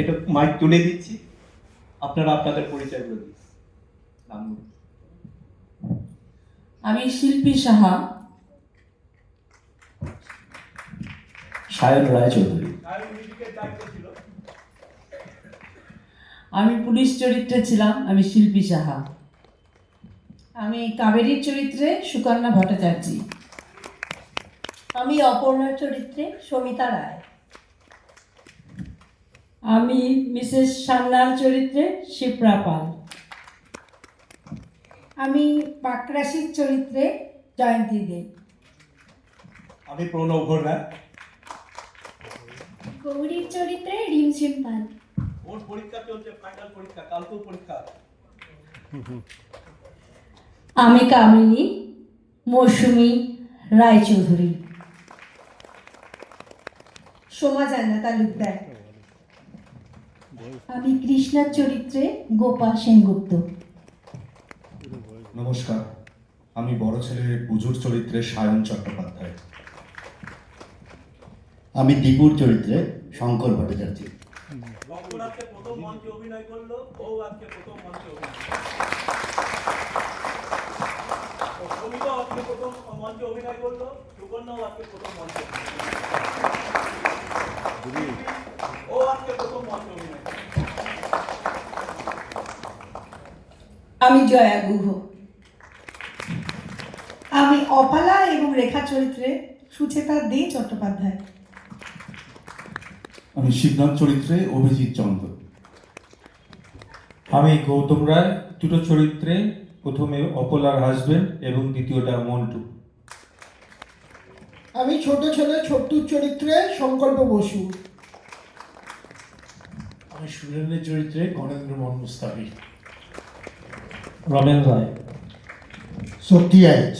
এটা মাইক তুলে দিচ্ছি। আপনারা আপনাদের পরিচয়গুলো দিন। নাম আমি শিল্পী সাহা। সায়ন রায়চৌধুরী। আমি পুলিশ চরিত্রে ছিলাম আমি শিল্পী সাহা। আমি কাবেরীর চরিত্রে সুকন্যা ভট্টাচার্য। আমি অপর্ণার চরিত্রে সমিতা রায়। আমি মিসেস সান্যাল চরিত্রে শিপ্রা পাল। আমি পাকরাশির চরিত্রে জয়ন্তী দেব আমি প্রণব ঘোড়া গৌরীর চরিত্রে রিমঝিম পাল। ওর পরীক্ষা চলছে ফাইনাল পরীক্ষা কালকেও পরীক্ষা। আমি কামিনী মৌসুমী রায়চৌধুরী। সোমা জান্নাত তালুকদার আমি কৃষ্ণার চরিত্রে গোপা সেনগুপ্ত। নমস্কার আমি বড় ছেলে পুজোর চরিত্রে সায়ন চট্টোপাধ্যায়। আমি দীপুর চরিত্রে শঙ্কর ভট্টাচার্য। লক্ষণ আজকে প্রথম মঞ্চে অভিনয় করল। ও আজকে প্রথম মঞ্চে অভিনয় ও সমিতাও আজকে প্রথম মঞ্চে অভিনয় করল সুকন্যাও আজকে প্রথম মঞ্চে অভিনয় করল। ও আজকে প্রথম মঞ্চে অভিনয় করল। আমি জয়া গুহ। আমি অপালা এবং রেখা চরিত্রে সুচেতা দে চট্টোপাধ্যায়। আমি শিবনাথ চরিত্রে অভিজিৎ চন্দ্র। আমি গৌতম রায় দুটো চরিত্রে প্রথমে অপলার হাজবেন্ড এবং দ্বিতীয়টা মন্টু। আমি ছোট ছেলে ছোট্টুর চরিত্রে সংকল্প বসু। আমি সুরেন্দ্রের চরিত্রে গণেন্দ্র মোহন মুস্তাফি। রমেন রায় সত্যি আইচ